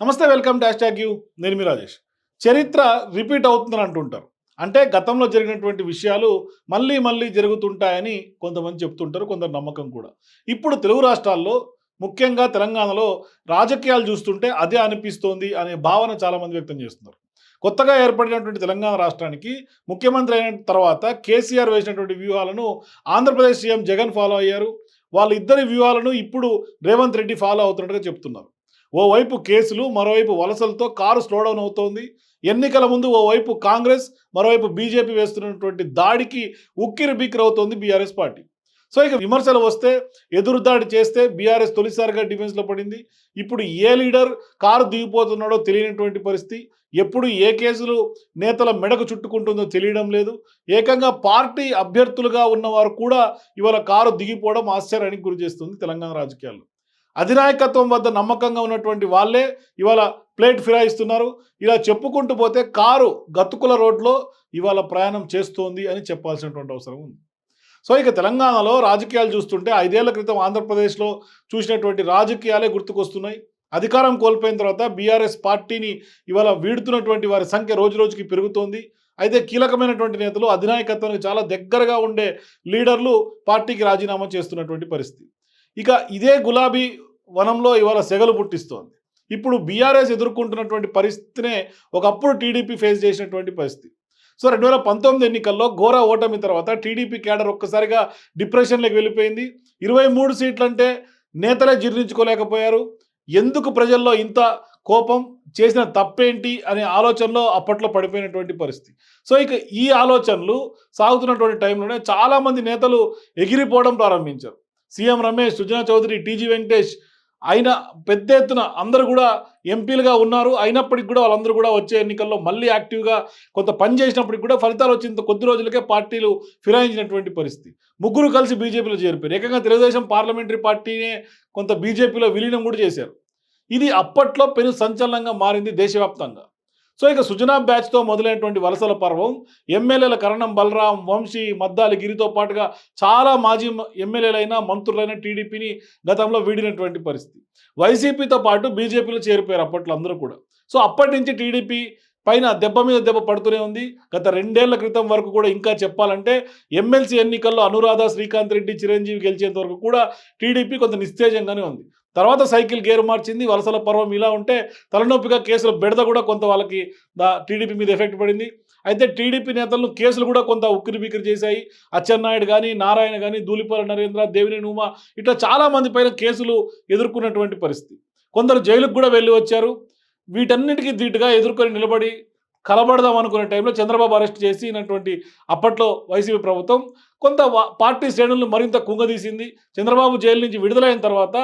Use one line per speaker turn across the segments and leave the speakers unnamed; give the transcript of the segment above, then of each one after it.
నమస్తే welcome dash tag you. నేను మీ రాజేష్. చరిత్ర రిపీట్ అవుతుందని అంటుంటారు. అంటే గతంలో జరిగినటువంటి విషయాలు మళ్ళీ మళ్ళీ జరుగుతుంటాయని కొంతమంది చెప్తుంటారు కొందరు నమ్మకం కూడా. ఇప్పుడు తెలుగు రాష్ట్రాల్లో ముఖ్యంగా తెలంగాణలో రాజకీయాలు చూస్తుంటే అదే అనిపిస్తోంది అనే భావన చాలామంది వ్యక్తం చేస్తున్నారు. కొత్తగా ఏర్పడినటువంటి తెలంగాణ రాష్ట్రానికి ముఖ్యమంత్రి అయిన తర్వాత కేసీఆర్ వేసినటువంటి వ్యూహాలను ఆంధ్రప్రదేశ్ సీఎం జగన్ ఫాలో అయ్యారు. వాళ్ళిద్దరి వ్యూహాలను ఇప్పుడు రేవంత్ రెడ్డి ఫాలో అవుతున్నట్టుగా చెప్తున్నారు. ఓవైపు కేసులు మరోవైపు వలసలతో కారు స్లోడౌన్ అవుతోంది. ఎన్నికల ముందు ఓవైపు కాంగ్రెస్ మరోవైపు బీజేపీ వేస్తున్నటువంటి దాడికి ఉక్కిరి బిక్కిరి అవుతోంది బీఆర్ఎస్ పార్టీ. సో ఇక విమర్శలు వస్తే ఎదురుదాడి చేస్తే బీఆర్ఎస్ తొలిసారిగా డిఫెన్స్లో పడింది. ఇప్పుడు ఏ లీడర్ కారు దిగిపోతున్నాడో తెలియనటువంటి పరిస్థితి. ఎప్పుడు ఏ కేసులు నేతల మెడకు చుట్టుకుంటుందో తెలియడం లేదు. ఏకంగా పార్టీ అభ్యర్థులుగా ఉన్నవారు కూడా ఇవాళ కారు దిగిపోవడం ఆశ్చర్యానికి గురి చేస్తుంది తెలంగాణ రాజకీయాల్లో. అధినాయకత్వం వద్ద నమ్మకంగా ఉన్నటువంటి వాళ్ళే ఇవాళ ప్లేట్ ఫిరాయిస్తున్నారు. ఇలా చెప్పుకుంటూ పోతే కారు గతుకుల రోడ్లో ఇవాళ ప్రయాణం చేస్తోంది అని చెప్పాల్సినటువంటి అవసరం ఉంది. సో ఇక తెలంగాణలో రాజకీయాలు చూస్తుంటే ఐదేళ్ళ క్రితం ఆంధ్రప్రదేశ్లో చూసినటువంటి రాజకీయాలే గుర్తుకొస్తున్నాయి. అధికారం కోల్పోయిన తర్వాత బీఆర్ఎస్ పార్టీని ఇవాళ వీడుతున్నటువంటి వారి సంఖ్య రోజు రోజుకి పెరుగుతోంది. అయితే కీలకమైనటువంటి నేతలు అధినాయకత్వానికి చాలా దగ్గరగా ఉండే లీడర్లు పార్టీకి రాజీనామా చేస్తున్నటువంటి పరిస్థితి. ఇక ఇదే గులాబీ వనంలో ఇవాళ సెగలు పుట్టిస్తోంది. ఇప్పుడు బీఆర్ఎస్ ఎదుర్కొంటున్నటువంటి పరిస్థితినే ఒకప్పుడు టీడీపీ ఫేస్ చేసినటువంటి పరిస్థితి. సో రెండు వేల పంతొమ్మిది ఎన్నికల్లో ఘోర ఓటమి తర్వాత టీడీపీ క్యాడర్ ఒక్కసారిగా డిప్రెషన్లోకి వెళ్ళిపోయింది. ఇరవై మూడు సీట్లంటే నేతలే జీర్ణించుకోలేకపోయారు. ఎందుకు ప్రజల్లో ఇంత కోపం? చేసిన తప్పేంటి? అనే ఆలోచనలో అప్పట్లో పడిపోయినటువంటి పరిస్థితి. సో ఇక ఈ ఆలోచనలు సాగుతున్నటువంటి టైంలోనే చాలామంది నేతలు ఎగిరిపోవడం ప్రారంభించారు. సీఎం రమేష్ సుజనా చౌదరి టీజీ వెంకటేష్ అయిన పెద్ద ఎత్తున అందరూ కూడా ఎంపీలుగా ఉన్నారు. అయినప్పటికీ కూడా వాళ్ళందరూ కూడా వచ్చే ఎన్నికల్లో మళ్ళీ యాక్టివ్గా కొంత పని చేసినప్పటికి కూడా ఫలితాలు వచ్చిన కొద్ది రోజులకే పార్టీలు ఫిరాయించినటువంటి పరిస్థితి. ముగ్గురు కలిసి బీజేపీలో చేరిపోయారు. ఏకంగా తెలుగుదేశం పార్లమెంటరీ పార్టీనే కొంత బీజేపీలో విలీనం కూడా చేశారు. ఇది అప్పట్లో పెను సంచలనంగా మారింది దేశవ్యాప్తంగా. సో ఇక సుజనా బ్యాచ్తో మొదలైనటువంటి వలసల పర్వం ఎమ్మెల్యేల కరణం బలరాం వంశీ మద్దాలి గిరితో పాటుగా చాలా మాజీ ఎమ్మెల్యేలైన మంత్రులైన టీడీపీని గతంలో వీడినటువంటి పరిస్థితి. వైసీపీతో పాటు బీజేపీలో చేరిపోయారు అప్పట్లో అందరూ కూడా. సో అప్పటి నుంచి టీడీపీ పైన దెబ్బ మీద దెబ్బ పడుతూనే ఉంది. గత రెండేళ్ళ క్రితం వరకు కూడా ఇంకా చెప్పాలంటే ఎమ్మెల్సీ ఎన్నికల్లో అనురాధ శ్రీకాంత్ రెడ్డి చిరంజీవి గెలిచేంత వరకు కూడా టీడీపీ కొంత నిస్తేజంగానే ఉంది. తర్వాత సైకిల్ గేరు మార్చింది వలసల పర్వం ఇలా ఉంటే తలనొప్పిగా కేసుల బెడద కూడా కొంత వాళ్ళకి దా టీడీపీ మీద ఎఫెక్ట్ పడింది. అయితే టీడీపీ నేతలను కేసులు కూడా కొంత ఉక్కిరి బిక్కిరి చేశాయి అచ్చెన్నాయుడు కానీ నారాయణ కానీ ధూళిపాల నరేంద్ర దేవిని ఉమా ఇట్లా చాలామంది పైన కేసులు ఎదుర్కొన్నటువంటి పరిస్థితి. కొందరు జైలుకు కూడా వెళ్ళి వచ్చారు. వీటన్నిటికీ ధీటుగా ఎదుర్కొని నిలబడి కలబడదాం అనుకునే టైంలో చంద్రబాబు అరెస్ట్ చేసినటువంటి అప్పట్లో వైసీపీ ప్రభుత్వం కొంత పార్టీ శ్రేణులను మరింత కుంగదీసింది. చంద్రబాబు జైలు నుంచి విడుదలైన తర్వాత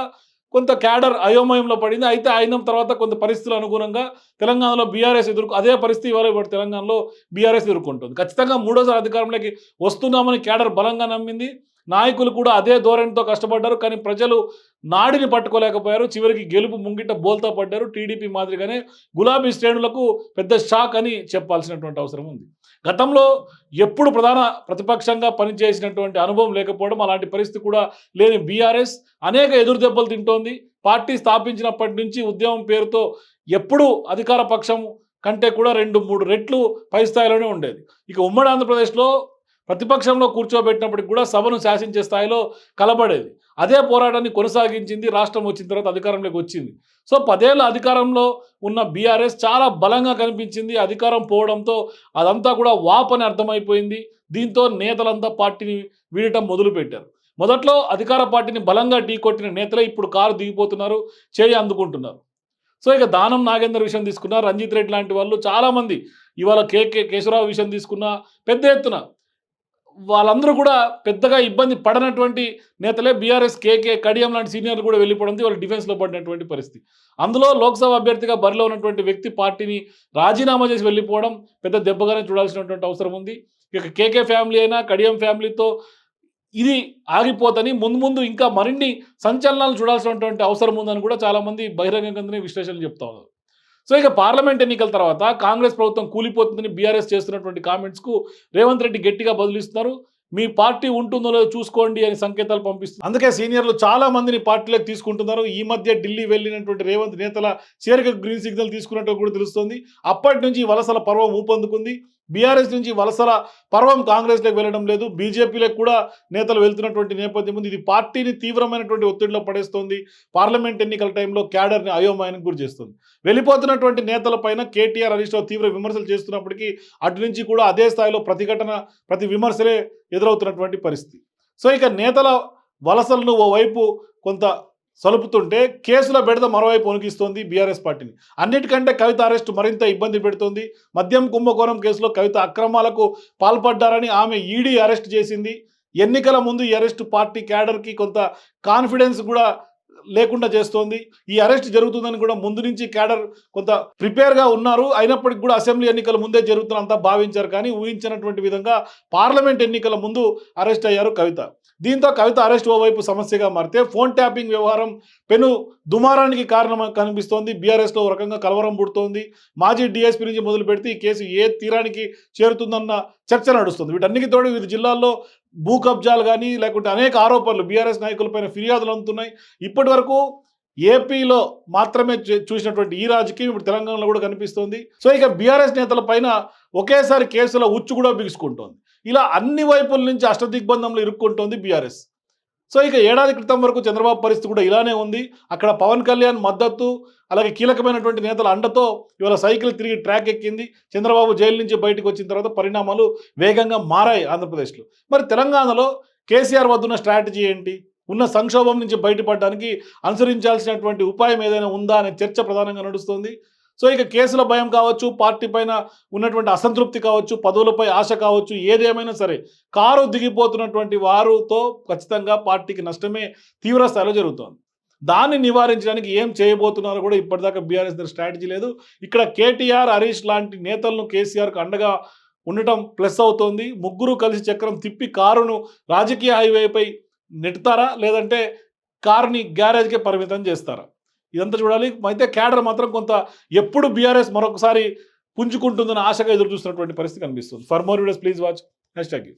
కొంత క్యాడర్ అయోమయంలో పడింది. అయితే అయిన తర్వాత కొంత పరిస్థితులు అనుగుణంగా తెలంగాణలో బీఆర్ఎస్ ఎదుర్కొ అదే పరిస్థితి ఇవాళ ఇప్పుడు తెలంగాణలో బీఆర్ఎస్ ఎదుర్కొంటుంది. ఖచ్చితంగా మూడోసారి అధికారంలోకి వస్తున్నామని క్యాడర్ బలంగా నమ్మింది. నాయకులు కూడా అదే ధోరణితో కష్టపడ్డారు. కానీ ప్రజలు నాడిని పట్టుకోలేకపోయారు. చివరికి గెలుపు ముంగిట బోల్తా పడ్డారు. టీడీపీ మాదిరిగానే గులాబీ శ్రేణులకు పెద్ద షాక్ అని చెప్పాల్సినటువంటి అవసరం ఉంది. గతంలో ఎప్పుడు ప్రధాన ప్రతిపక్షంగా పనిచేసినటువంటి అనుభవం లేకపోవడం అలాంటి పరిస్థితి కూడా లేని బీఆర్ఎస్ అనేక ఎదురు దెబ్బలు తింటోంది. పార్టీ స్థాపించినప్పటి నుంచి ఉద్యమం పేరుతో ఎప్పుడూ అధికార పక్షం కంటే కూడా రెండు మూడు రెట్లు పై స్థాయిలోనే ఉండేది. ఇక ఉమ్మడి ఆంధ్రప్రదేశ్లో ప్రతిపక్షంలో కూర్చోబెట్టినప్పటికి కూడా సభను శాసించే స్థాయిలో కలబడేది. అదే పోరాటాన్ని కొనసాగించింది రాష్ట్రం వచ్చిన తర్వాత అధికారంలోకి వచ్చింది. సో పదేళ్ళ అధికారంలో ఉన్న బీఆర్ఎస్ చాలా బలంగా కనిపించింది. అధికారం పోవడంతో అదంతా కూడా వాపని అర్థమైపోయింది. దీంతో నేతలంతా పార్టీని వీడటం మొదలుపెట్టారు. మొదట్లో అధికార పార్టీని బలంగా ఢీకొట్టిన నేతలే ఇప్పుడు కారు దిగిపోతున్నారు చేయి అందుకుంటున్నారు. సో ఇక దానం నాగేందర్ విషయం తీసుకున్నా రంజిత్ రెడ్డి లాంటి వాళ్ళు చాలామంది ఇవాళ కేకే కేశవరావు విషయం తీసుకున్నా పెద్ద ఎత్తున వాళ్ళందరూ కూడా పెద్దగా ఇబ్బంది పడనటువంటి నేతలే బీఆర్ఎస్ కేకే కడియం లాంటి సీనియర్లు కూడా వెళ్ళిపోవడంతో వాళ్ళు డిఫెన్స్లో పడినటువంటి పరిస్థితి. అందులో లోక్సభ అభ్యర్థిగా బరిలో ఉన్నటువంటి వ్యక్తి పార్టీని రాజీనామా చేసి వెళ్ళిపోవడం పెద్ద దెబ్బగానే చూడాల్సినటువంటి అవసరం ఉంది. ఇక కేకే ఫ్యామిలీ అయినా కడియం ఫ్యామిలీతో ఇది ఆగిపోతని ముందు ముందు ఇంకా మరిన్ని సంచలనాలు చూడాల్సినటువంటి అవసరం ఉందని కూడా చాలామంది బహిరంగంగానే విశ్లేషణలు చెప్తా ఉన్నారు. సో ఇక పార్లమెంట్ ఎన్నికల తర్వాత కాంగ్రెస్ ప్రభుత్వం కూలిపోతుందని బీఆర్ఎస్ చేస్తున్నటువంటి కామెంట్స్కు రేవంత్ రెడ్డి గట్టిగా బదులిస్తున్నారు మీ పార్టీ ఉంటుందో లేదో చూసుకోండి అని సంకేతాలు పంపిస్తుంది అందుకే సీనియర్లు చాలా మందిని పార్టీలోకి తీసుకుంటున్నారు. ఈ మధ్య ఢిల్లీ వెళ్ళినటువంటి రేవంత్ నేతల చేరిక గ్రీన్ సిగ్నల్ తీసుకున్నట్టు కూడా తెలుస్తుంది. అప్పటి నుంచి వలసల పర్వం ఊపందుకుంది. బీఆర్ఎస్ నుంచి వలసల పర్వం కాంగ్రెస్లోకి వెళ్ళడం లేదు. బీజేపీలకు కూడా నేతలు వెళ్తున్నటువంటి నేపథ్యం ఉంది. ఇది పార్టీని తీవ్రమైనటువంటి ఒత్తిడిలో పడేస్తోంది. పార్లమెంట్ ఎన్నికల టైంలో క్యాడర్ని అయోమయానికి గురి చేస్తుంది. వెళ్ళిపోతున్నటువంటి నేతలపైన కేటీఆర్ హరీష్ రావు తీవ్ర విమర్శలు చేస్తున్నప్పటికీ అటు నుంచి కూడా అదే స్థాయిలో ప్రతిఘటన ప్రతి విమర్శలే ఎదురవుతున్నటువంటి పరిస్థితి. సో ఇక నేతల వలసలను ఓవైపు కొంత సలుపుతుంటే కేసుల బెడద మరోవైపు వణికిస్తోంది బీఆర్ఎస్ పార్టీని. అన్నిటికంటే కవిత అరెస్టు మరింత ఇబ్బంది పెడుతోంది. మద్యం కుంభకోణం కేసులో కవిత అక్రమాలకు పాల్పడ్డారని ఆమె ఈడీ అరెస్ట్ చేసింది. ఎన్నికల ముందు ఈ అరెస్ట్ పార్టీ క్యాడర్కి కొంత కాన్ఫిడెన్స్ కూడా లేకుండా చేస్తోంది. ఈ అరెస్ట్ జరుగుతుందని కూడా ముందు నుంచి క్యాడర్ కొంత ప్రిపేర్గా ఉన్నారు. అయినప్పటికీ కూడా అసెంబ్లీ ఎన్నికల ముందే జరుగుతున్నంతా భావించారు. కానీ ఊహించినటువంటి విధంగా పార్లమెంట్ ఎన్నికల ముందు అరెస్ట్ అయ్యారు కవిత. దీంతో కవిత అరెస్ట్ ఓవైపు సమస్యగా మారితే ఫోన్ ట్యాపింగ్ వ్యవహారం పెను దుమారానికి కారణం కనిపిస్తోంది. బీఆర్ఎస్లో ఒక రకంగా కలవరం పుడుతోంది. మాజీ డీఎస్పీ నుంచి మొదలు పెడితే ఈ కేసు ఏ తీరానికి చేరుతుందన్న చర్చ నడుస్తుంది. వీటన్నిటి తోడు వివిధ జిల్లాల్లో భూ కబ్జాలు కానీ లేకుంటే అనేక ఆరోపణలు బీఆర్ఎస్ నాయకులపైన ఫిర్యాదులు అందుతున్నాయి. ఇప్పటి వరకు ఏపీలో మాత్రమే చూసినటువంటి ఈ రాజకీయం ఇప్పుడు తెలంగాణలో కూడా కనిపిస్తోంది. సో ఇక బీఆర్ఎస్ నేతల పైన ఒకేసారి కేసుల ఉచ్చు కూడా బిగుసుకుంటోంది. ఇలా అన్ని వైపుల నుంచి అష్టదిగ్బంధంలో ఇరుక్కుంటోంది బీఆర్ఎస్. సో ఇక ఏడాది క్రితం వరకు చంద్రబాబు పరిస్థితి కూడా ఇలానే ఉంది. అక్కడ పవన్ కళ్యాణ్ మద్దతు అలాగే కీలకమైనటువంటి నేతల అండతో ఇవాళ సైకిల్ తిరిగి ట్రాక్ ఎక్కింది. చంద్రబాబు జైలు నుంచి బయటకు వచ్చిన తర్వాత పరిణామాలు వేగంగా మారాయి ఆంధ్రప్రదేశ్లో. మరి తెలంగాణలో కేసీఆర్ వద్ద ఉన్న స్ట్రాటజీ ఏంటి? ఉన్న సంక్షోభం నుంచి బయటపడడానికి అనుసరించాల్సినటువంటి ఉపాయం ఏదైనా ఉందా అనే చర్చ ప్రధానంగా నడుస్తుంది. సో ఇక కేసుల భయం కావచ్చు పార్టీ పైన ఉన్నటువంటి అసంతృప్తి కావచ్చు పదవులపై ఆశ కావచ్చు ఏదేమైనా సరే కారు దిగిపోతున్నటువంటి వారితో ఖచ్చితంగా పార్టీకి నష్టమే తీవ్ర స్థాయిలో జరుగుతోంది. దాన్ని నివారించడానికి ఏం చేయబోతున్నారో కూడా ఇప్పటిదాకా బీఆర్ఎస్ దగ్గర స్ట్రాటజీ లేదు. ఇక్కడ కేటీఆర్ హరీష్ లాంటి నేతలను కేసీఆర్కు అండగా ఉండటం ప్లస్ అవుతోంది. ముగ్గురు కలిసి చక్రం తిప్పి కారును రాజకీయ హైవేపై నెట్టుతారా? లేదంటే కారుని గ్యారేజ్కే పరిమితం చేస్తారా? ఇదంతా చూడాలి. అయితే క్యాడర్ మాత్రం కొంత ఎప్పుడు బీఆర్ఎస్ మరొకసారి పుంజుకుంటుందని ఆశగా ఎదురు చూస్తున్నటువంటి పరిస్థితి కనిపిస్తుంది. For more videos please watch. Hashtag you.